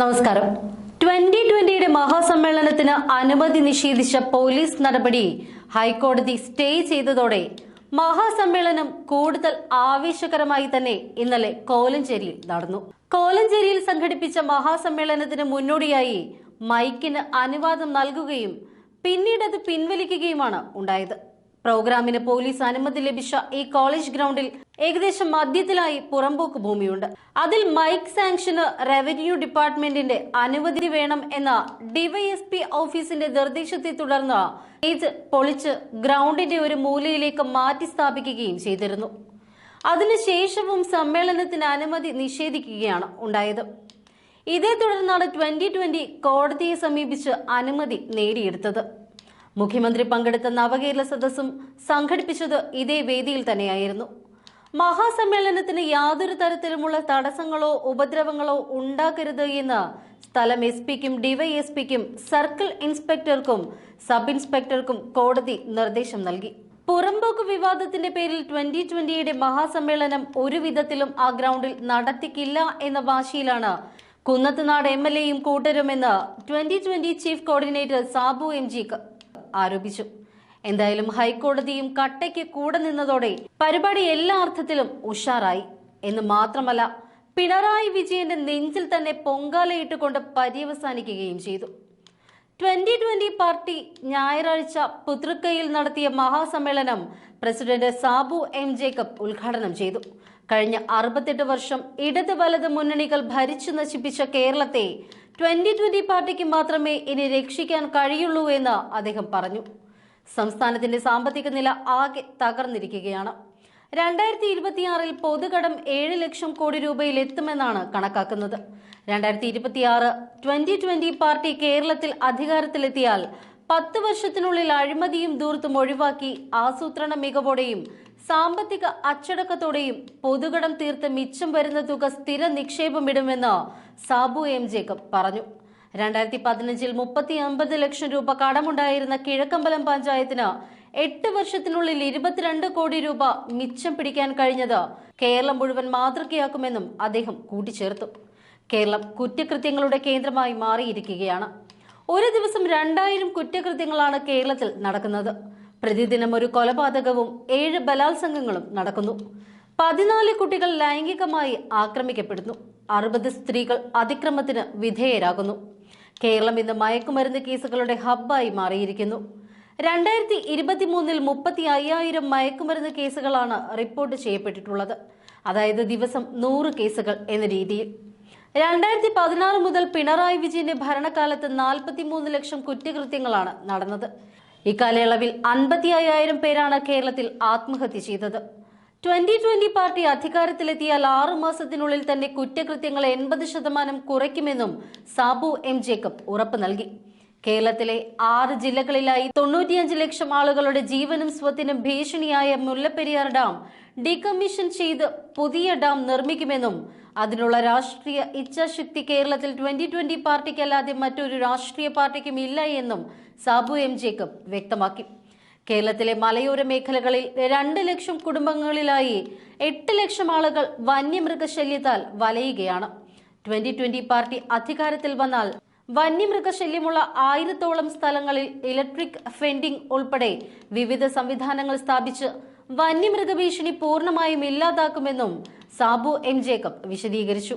നമസ്കാരം. ട്വന്റി ട്വന്റിയുടെ മഹാസമ്മേളനത്തിന് അനുമതി നിഷേധിച്ച പോലീസ് നടപടി ഹൈക്കോടതി സ്റ്റേ ചെയ്തതോടെ മഹാസമ്മേളനം കൂടുതൽ ആവേശകരമായി തന്നെ ഇന്നലെ കോലഞ്ചേരിയിൽ നടന്നു. കോലഞ്ചേരിയിൽ സംഘടിപ്പിച്ച മഹാസമ്മേളനത്തിന് മുന്നോടിയായി മൈക്കിന് അനുവാദം നൽകുകയും പിന്നീട് അത് പിൻവലിക്കുകയുമാണ് ഉണ്ടായത്. പ്രോഗ്രാമിന് പോലീസ് അനുമതി ലഭിച്ച ഈ കോളേജ് ഗ്രൗണ്ടിൽ ഏകദേശം മധ്യത്തിലായി പുറമ്പോക്ക് ഭൂമിയുണ്ട്. അതിൽ മൈക്ക് സാങ്ഷന് റവന്യൂ ഡിപ്പാർട്ട്മെന്റിന്റെ അനുമതി വേണം എന്ന ഡിവൈഎസ്പി ഓഫീസിന്റെ നിർദ്ദേശത്തെ തുടർന്ന് ഇത് പൊളിച്ച് ഗ്രൗണ്ടിന്റെ ഒരു മൂലയിലേക്ക് മാറ്റി സ്ഥാപിക്കുകയും ചെയ്തിരുന്നു. അതിനുശേഷവും സമ്മേളനത്തിന് അനുമതി നിഷേധിക്കുകയാണ് ഉണ്ടായത്. ഇതേ തുടർന്നാണ് ട്വന്റി ട്വന്റി കോടതിയെ സമീപിച്ച് അനുമതി നേടിയെടുത്തത്. മുഖ്യമന്ത്രി പങ്കെടുത്ത നവകേരള സദസ്സും സംഘടിപ്പിച്ചത് ഇതേ വേദിയിൽ തന്നെയായിരുന്നു. മഹാസമ്മേളനത്തിന് യാതൊരു തരത്തിലുമുള്ള തടസ്സങ്ങളോ ഉപദ്രവങ്ങളോ ഉണ്ടാക്കരുത് എന്ന് സ്ഥലം എസ് പിക്കും ഡിവൈഎസ്പിക്കും സർക്കിൾ ഇൻസ്പെക്ടർക്കും സബ് ഇൻസ്പെക്ടർക്കും കോടതി നിർദ്ദേശം നൽകി. പുറമ്പോക്ക് വിവാദത്തിന്റെ പേരിൽ ട്വന്റി ട്വന്റിയുടെ മഹാസമ്മേളനം ഒരു വിധത്തിലും ആ ഗ്രൗണ്ടിൽ നടത്തിക്കില്ല എന്ന വാശിയിലാണ് കുന്നത്തുനാട് എം എൽ എയും കൂട്ടരുമെന്ന് twenty twenty chief coordinator Sabu M G ആരോപിച്ചു. എന്തായാലും ഹൈക്കോടതിയും കട്ടയ്ക്ക് കൂടെ നിന്നതോടെ പരിപാടി എല്ലാ അർത്ഥത്തിലും ഉഷാറായി. എന്ന് മാത്രമല്ല പിണറായി വിജയന്റെ നെഞ്ചിൽ തന്നെ പൊങ്കാലയിട്ടുകൊണ്ട് പര്യവസാനിക്കുകയും ചെയ്തു. ട്വന്റി ട്വന്റി പാർട്ടി ഞായറാഴ്ച പുതൃക്കയിൽ നടത്തിയ മഹാസമ്മേളനം പ്രസിഡന്റ് സാബു എം ജേക്കബ് ഉദ്ഘാടനം ചെയ്തു. കഴിഞ്ഞ അറുപത്തെട്ട് വർഷം ഇടത് വലത് മുന്നണികൾ ഭരിച്ചു നശിപ്പിച്ച കേരളത്തെ ട്വന്റി ട്വന്റി പാർട്ടിക്ക് മാത്രമേ ഇനി രക്ഷിക്കാൻ കഴിയുള്ളൂ എന്ന് അദ്ദേഹം പറഞ്ഞു. സംസ്ഥാനത്തിന്റെ സാമ്പത്തിക നില ആകെ തകർന്നിരിക്കുകയാണ്. രണ്ടായിരത്തി ഇരുപത്തിയാറിൽ പൊതുകടം ഏഴ് ലക്ഷം കോടി രൂപയിൽ എത്തുമെന്നാണ് കണക്കാക്കുന്നത്. രണ്ടായിരത്തി ഇരുപത്തിയാറ് ട്വന്റി ട്വന്റി പാർട്ടി കേരളത്തിൽ അധികാരത്തിലെത്തിയാൽ പത്ത് വർഷത്തിനുള്ളിൽ അഴിമതിയും ദൂർത്തും ഒഴിവാക്കി ആസൂത്രണ മികവോടെയും സാമ്പത്തിക അച്ചടക്കത്തോടെയും പൊതുകടം തീർത്ത് മിച്ചം വരുന്ന തുക സ്ഥിര നിക്ഷേപമിടുമെന്ന് സാബു എം ജേക്കബ് പറഞ്ഞു. രണ്ടായിരത്തി പതിനഞ്ചിൽ മുപ്പത്തി അമ്പത് ലക്ഷം രൂപ കടമുണ്ടായിരുന്ന കിഴക്കമ്പലം പഞ്ചായത്തിന് എട്ട് വർഷത്തിനുള്ളിൽ ഇരുപത്തിരണ്ട് കോടി രൂപ മിച്ചം പിടിക്കാൻ കഴിഞ്ഞത് കേരളം മുഴുവൻ മാതൃകയാക്കുമെന്നും അദ്ദേഹം കൂട്ടിച്ചേർത്തു. കേരളം കുറ്റകൃത്യങ്ങളുടെ കേന്ദ്രമായി മാറിയിരിക്കുകയാണ്. ഒരു ദിവസം രണ്ടായിരം കുറ്റകൃത്യങ്ങളാണ് കേരളത്തിൽ നടക്കുന്നത്. പ്രതിദിനം ഒരു കൊലപാതകവും ഏഴ് ബലാത്സംഗങ്ങളും നടക്കുന്നു. പതിനാല് കുട്ടികൾ ലൈംഗികമായി ആക്രമിക്കപ്പെടുന്നു. അറുപത് സ്ത്രീകൾ അതിക്രമത്തിന് വിധേയരാകുന്നു. കേരളം ഇന്ന് മയക്കുമരുന്ന് കേസുകളുടെ ഹബ്ബായി മാറിയിരിക്കുന്നു. രണ്ടായിരത്തി ഇരുപത്തിമൂന്നിൽ മുപ്പത്തി അയ്യായിരം മയക്കുമരുന്ന് കേസുകളാണ് റിപ്പോർട്ട് ചെയ്യപ്പെട്ടിട്ടുള്ളത്. അതായത് ദിവസം നൂറ് കേസുകൾ എന്ന രീതിയിൽ. രണ്ടായിരത്തി പതിനാറ് മുതൽ പിണറായി വിജയന്റെ ഭരണകാലത്ത് നാൽപ്പത്തിമൂന്ന് ലക്ഷം കുറ്റകൃത്യങ്ങളാണ് നടന്നത്. ഇക്കാലയളവിൽ അൻപത്തി അയ്യായിരം പേരാണ് കേരളത്തിൽ ആത്മഹത്യ ചെയ്തത്. ട്വന്റി ട്വന്റി പാർട്ടി അധികാരത്തിലെത്തിയാൽ ആറു മാസത്തിനുള്ളിൽ തന്നെ കുറ്റകൃത്യങ്ങൾ എൺപത് ശതമാനം കുറയ്ക്കുമെന്നും സാബു എം ജേക്കബ് ഉറപ്പ് നൽകി. കേരളത്തിലെ ആറ് ജില്ലകളിലായി തൊണ്ണൂറ്റിയഞ്ച് ലക്ഷം ആളുകളുടെ ജീവനും സ്വത്തിനും ഭീഷണിയായ മുല്ലപ്പെരിയാർ ഡാം ഡീകമ്മീഷൻ ചെയ്ത് പുതിയ ഡാം നിർമ്മിക്കുമെന്നും അതിനുള്ള രാഷ്ട്രീയ ഇച്ഛാശക്തി കേരളത്തിൽ ട്വന്റി ട്വന്റി പാർട്ടിക്കല്ലാതെ മറ്റൊരു രാഷ്ട്രീയ പാർട്ടിക്കും ഇല്ല എന്നും സാബു എം ജേക്കബ് വ്യക്തമാക്കി. കേരളത്തിലെ മലയോര മേഖലകളിൽ രണ്ട് ലക്ഷം കുടുംബങ്ങളിലായി എട്ട് ലക്ഷം ആളുകൾ വന്യമൃഗശല്യത്താൽ വലയുകയാണ്. ട്വന്റി ട്വന്റി പാർട്ടി അധികാരത്തിൽ വന്നാൽ വന്യമൃഗശല്യമുള്ള ആയിരത്തോളം സ്ഥലങ്ങളിൽ ഇലക്ട്രിക് ഫെൻഡിംഗ് ഉൾപ്പെടെ വിവിധ സംവിധാനങ്ങൾ സ്ഥാപിച്ച് വന്യമൃഗ ഭീഷണി പൂർണമായും ഇല്ലാതാക്കുമെന്നും സാബു എം ജേക്കബ് വിശദീകരിച്ചു